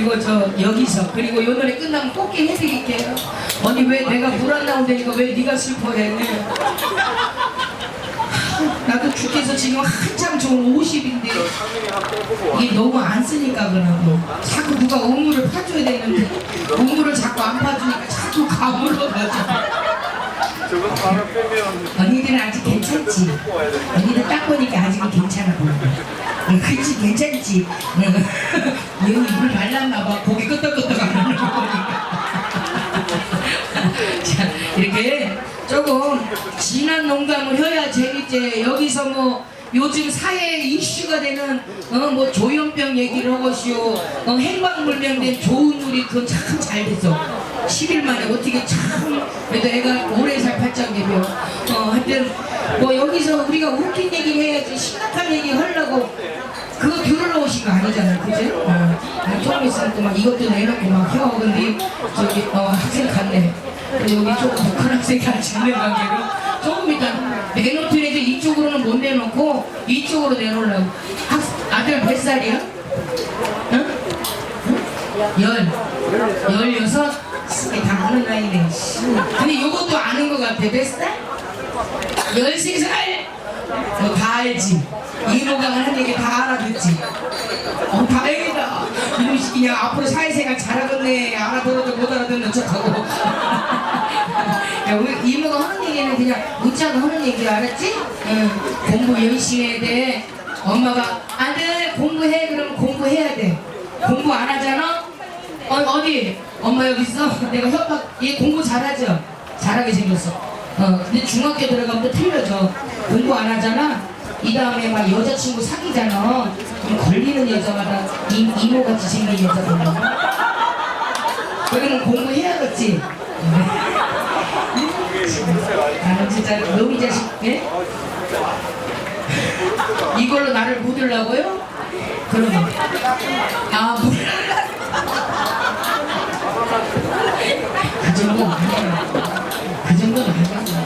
그리고 저 여기서 그리고 요 노래 끝나면 꽃게 해드릴게요. 언니 왜 내가 물 안 나온다니까 왜 네가 슬퍼해? 나도 죽겠어 지금 한참 좋은 50인데 이게 너무 안 쓰니까 그러고 자꾸 누가 우물을 파줘야 되는데 우물을 자꾸 안 파주니까 자꾸 가물러 가죠. 빼면 언니들은 아직 괜찮지? 언니들 딱 보니까 아직은 괜찮아 보여. 응, 그치 괜찮지? 응. 여기 물 말랐나 봐. 고기 보니까. 자 이렇게 조금 진한 농담을 해야 재밌지. 여기서 뭐 요즘 사회 이슈가 되는 어 뭐 조현병 얘기를 하고시오 어, 행방불명된 좋은 우리 그건 참 잘 됐어 10일 만에 어떻게 참 그래도 애가 오래 살 팔짱개며 어 하여튼 뭐 여기서 우리가 웃긴 얘기를 해야지 심각한 얘기 하려고 그거 들으러 오신 거 아니잖아요 그지? 어, 아, 좀 있으면 또막 이것도 내놓고 막 혀 근데 저기 어 학생 갔네 여기 조금 북한 학생이 같이 있는 관계로 조금 이따 내놓더라도 이쪽으로는 못 내놓고 이쪽으로 내놓으려고 학, 아들 몇 살이야? 응? 응? 열 열여섯? 다 아는 나이네 씨. 근데 이것도 아는 것 같아 몇 살? 열세 살? 알지? 이모가 하는 얘기 다 알아듣지? 어 다행이다 이놈 그냥 앞으로 사회생활 잘하겠네 알아들어도 못 알아듣는 척하고 야, 우리 이모가 하는 얘기는 그냥 웃자고 하는 얘기 알았지? 응. 공부 열심히 해야 돼 엄마가 아들 공부해 그러면 공부해야 돼 공부 안 하잖아? 어, 어디? 엄마 여기 있어? 내가 협박 얘 공부 잘하죠? 잘하게 생겼어 어, 근데 중학교 들어가면 또 틀려져 공부 안 하잖아? 이 다음에 막 여자친구 사귀잖아. 걸리는 여자마다 이, 이모같이 생긴 여자가 그러면 공부해야겠지? 나는 진짜 놈이 자식 예? 이걸로 나를 묻으려고요? 그러면. 아 묻... 그 정도는 아니에요. 그 정도는 아니에요.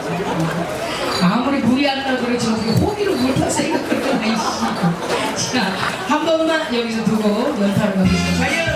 아무리 물이 안 나도 그렇지 어떻게 호 여기서 두고 연타로 가겠습니다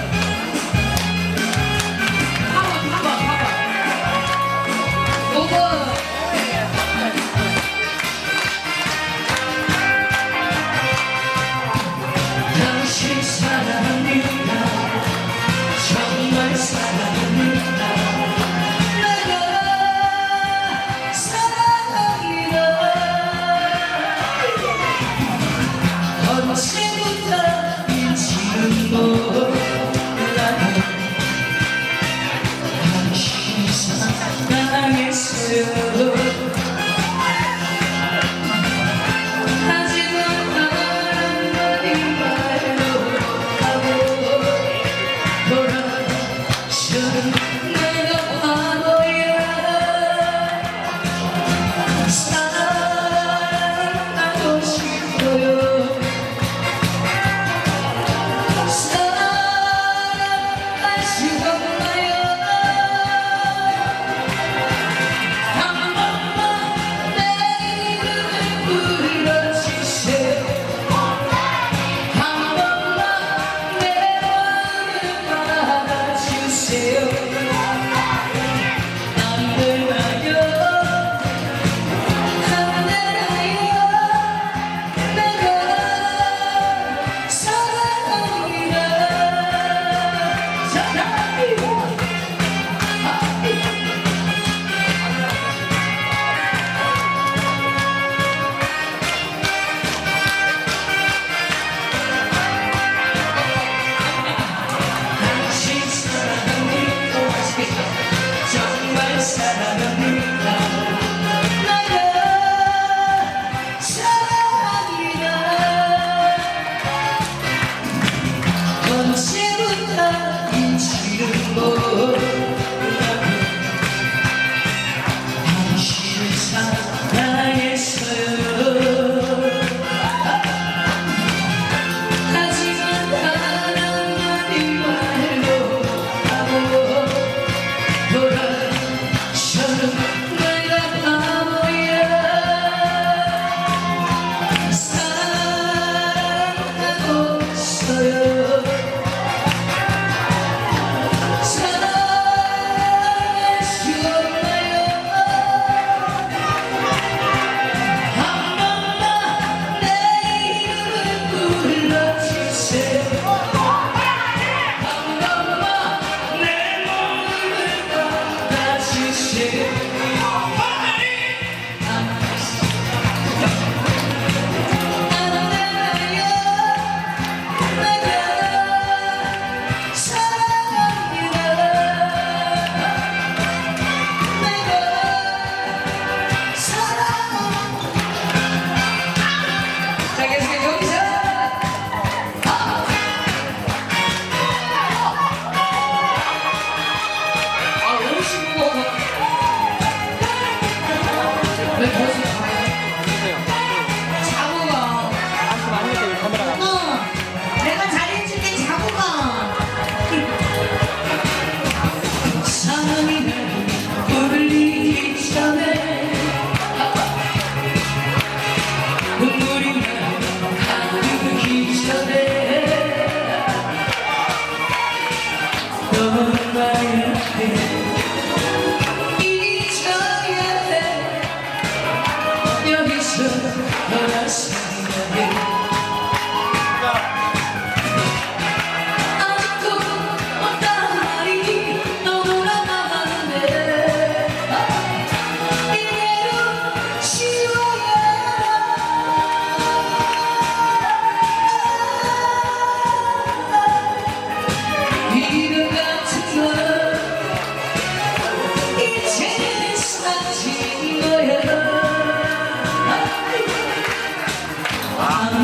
네.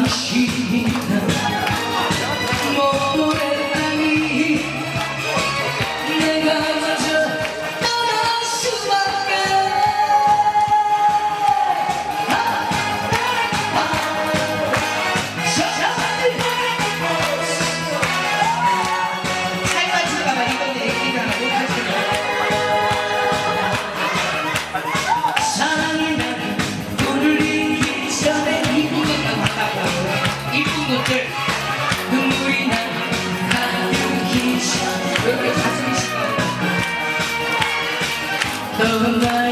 寂しいな Hello.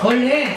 꽃